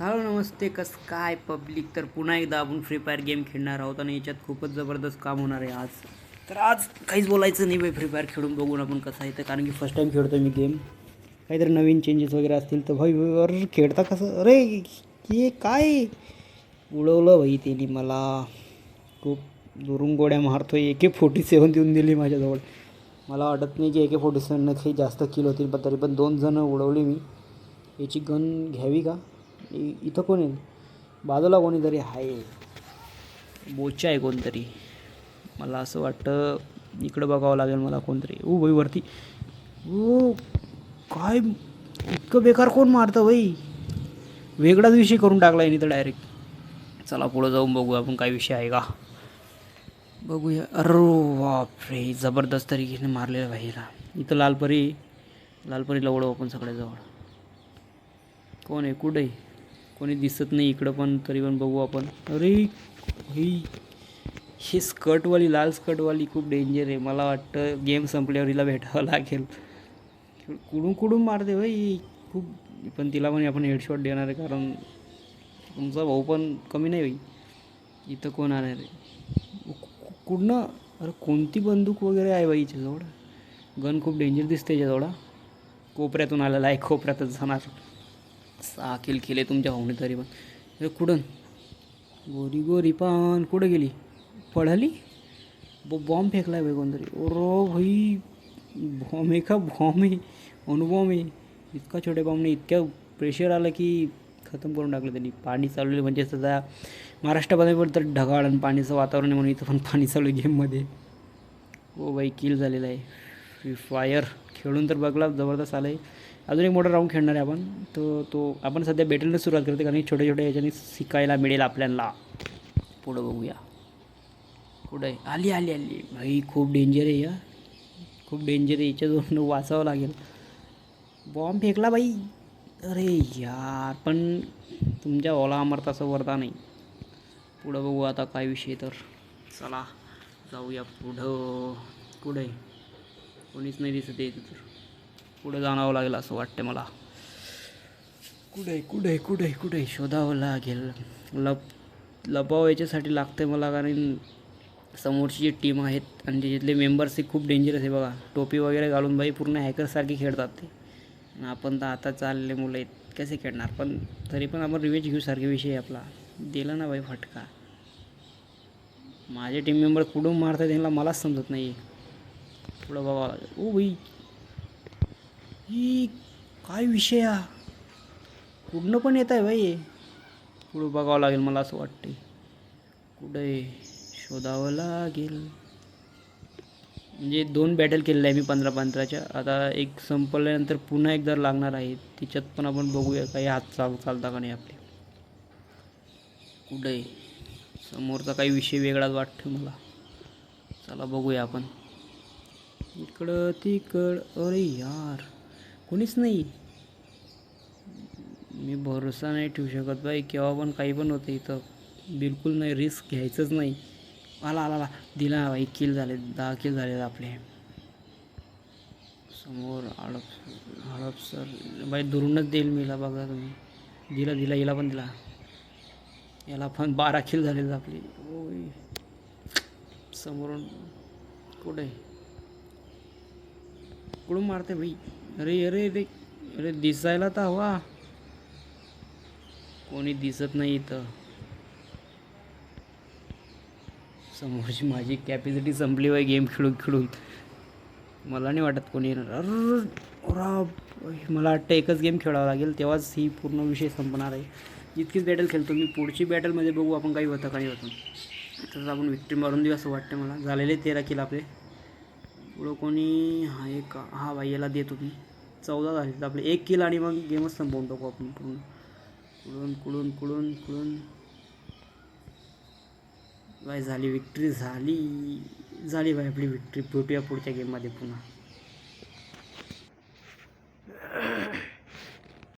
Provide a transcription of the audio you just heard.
Hello नमस्ते कसं काय public? तर पुन्हा एकदा आपण फ्री फायर गेम खेळणार आहोत आणि याच्यात खूपच जबरदस्त काम होणार आहे आज. तर आज काहीच बोलायचं नाही बाई फ्री फायर खेळून बघून आपण कसं आहे तर कारण की फर्स्ट टाईम खेळतो मी गेम काहीतरी नवीन चेंजेस वगैरे असतील तर भाई अरे खेळता कसं? अरे हे काय? उडवलं भाई त्याने मला. खूप दुरून गोड्या मारतो ए के फोर्टी सेवन देऊन दिली माझ्याजवळ. मला वाटत नाही की ए के फोर्टी सेवननं काही जास्त किल होतील पण तरी पण दोन जणं उडवली मी. याची गन घ्यावी का? इ- इथं कोण आहे बाजूला कोणीतरी आहे. बोचा आहे कोणतरी. मला असं वाटतं इकडं बघावं लागेल मला कोणतरी. ओ भाई वरती. ओ काय इतकं बेकार कोण मारतं भाई? वेगळाच विषय करून टाकला आहे तर डायरेक्ट चला पुढं जाऊन बघू आपण काय विषय आहे का. बघूया. अरे बापरे जबरदस्त तरीकेने मारलेलं भाईला इथं लालपरी लालपरीला ओढव आपण सगळ्याजवळ. कोण आहे? कुठे आहे? कोणी दिसत नाही इकडं पण तरी पण बघू आपण. अरे ही ही स्कर्टवाली लाल स्कर्टवाली खूप डेंजर आहे. मला वाटतं गेम संपल्यावर हिला भेटावं लागेल. कुडून कुडून मारते भाई. खूप पण तिला पण आपण हेडशॉट देणार आहे कारण तुमचा भाऊ पण कमी नाही भाई. इथं कोण आणणार आहे कुठनं अरे कोणती बंदूक वगैरे आहे बाई हिच्याजवळ? गन खूप डेंजर दिसते याच्याजवळ कोपऱ्यातून आलेला आहे कोपऱ्यातच जाणार. सहा किल केले तुमच्या भाऊने तरी पण. हे कुठं? गोरी गोरी पान कुठं गेली? पळाली? ब बॉम्ब फेकला आहे बाई कोणतरी. ओरो भाई बॉम्ब आहे का? बॉम्ब आहे. अनुभव आहे. इतका छोट्या बॉम्बने इतक्या प्रेशर आलं की खतम करून टाकलं त्यांनी. पाणी चालू आहे म्हणजे सध्या महाराष्ट्रामध्ये पण तर ढगाळ आणि पाणीचं वातावरण आहे म्हणून इथं पण पाणी चालू आहे गेममध्ये हो बाई किल झालेला आहे. फ्री फायर खेळून तर बघला जबरदस्त आलं आहे अजून एक मोठा राऊंड खेळणार आहे आपण. तो तो आपण सध्या बॅटलने सुरुवात करते कारण छोट्या छोट्या याच्याने शिकायला मिळेल आपल्याला. पुढं बघूया. कुठं आहे? आली आली आली. भाई खूप डेंजर आहे या खूप डेंजर आहे. याच्यातून वाचावं लागेल. बॉम्ब फेकला बाई अरे यार पण तुमच्या ओला अमरता असं नाही. पुढं बघू आता काय विषय तर. चला जाऊया पुढं. पुढे कोणीच नाही दिसत आहे तर. पुढं जाणावं लागेल असं वाटतं मला. कुठे कुठे कुठे कुठे? शोधावं लागेल. लप लपाव याच्यासाठी लागते मला कारण समोरची जी टीम आहेत आणि त्याच्यातले मेंबर्स हे खूप डेंजरस आहे बघा. टोपी वगैरे घालून बाई पूर्ण हॅकरसारखे खेळतात ते. आपण तर आता चालले मुलं आहेत. कसे खेळणार? पण तरी पण आपण रिवेज घेऊ सारखे विषय आपला. दिला ना बाई फटका. माझे टीम मेंबर कुठून मारतात त्यांना मलाच समजत नाही पुढं बघावं लागेल. O by. ही काय विषय हा? कुठनं पण येत आहे बाई पुढं बघावं लागेल मला असं वाटते कुठे शोधावं लागेल. म्हणजे दोन बॅटल केलेल्या आहे मी पंधरा पंधराच्या. आता एक संपल्यानंतर पुन्हा एकदा लागणार आहे तिच्यात पण आपण बघूया काही हात चाल चालता का नाही आपले. कुठे समोरचा काही विषय वेगळाच वाटतो मला. चला बघूया आपण. इकडं तिकडं अरे यार कोणीच नाही. मी भरोसा नाही ठेवू शकत बाई केव्हा पण काही पण होतं इथं. बिलकुल नाही रिस्क घ्यायचंच नाही. आला आला आला. दिला बाई किल झाले दहा किल झाले आपले. समोर हडप हडप सर बाई दुरूनच देईल मीला बघा तुम्ही. दिला दिला हिला पण दिला. याला पण बारा किल झालेलं आपली. ओय. समोरून कुठे? कुठून मारते भाई अरे अरे अरे अरे दिसायला तर हवा. कोणी दिसत नाही इथं. समोरची माझी कॅपॅसिटी संपली बाई गेम खेळून खेळून. मला नाही वाटत कोणी येणार. अर्र, मला वाटतं एकच गेम खेळावं लागेल तेव्हाच ही पूर्ण विषय संपणार आहे. जितकीच बॅटल खेळतो मी पुढची बॅटलमध्ये बघू आपण काही होतं काही होतं. तसं आपण विक्ट्री मारून देऊ असं वाटतं मला. झालेले तेरा किल आपले. पुढं कोणी? हा एक हा भाई याला देतो मी चौदा झाले आपले. एक किल आणि मग गेमच संपवून टाकू आपण पूर्ण कुडून कुडून कुडून कुडून बाय झाली विक्ट्री झाली. झाली बाय आपली विक्ट्री भेटूया पुढच्या गेममध्ये पुन्हा.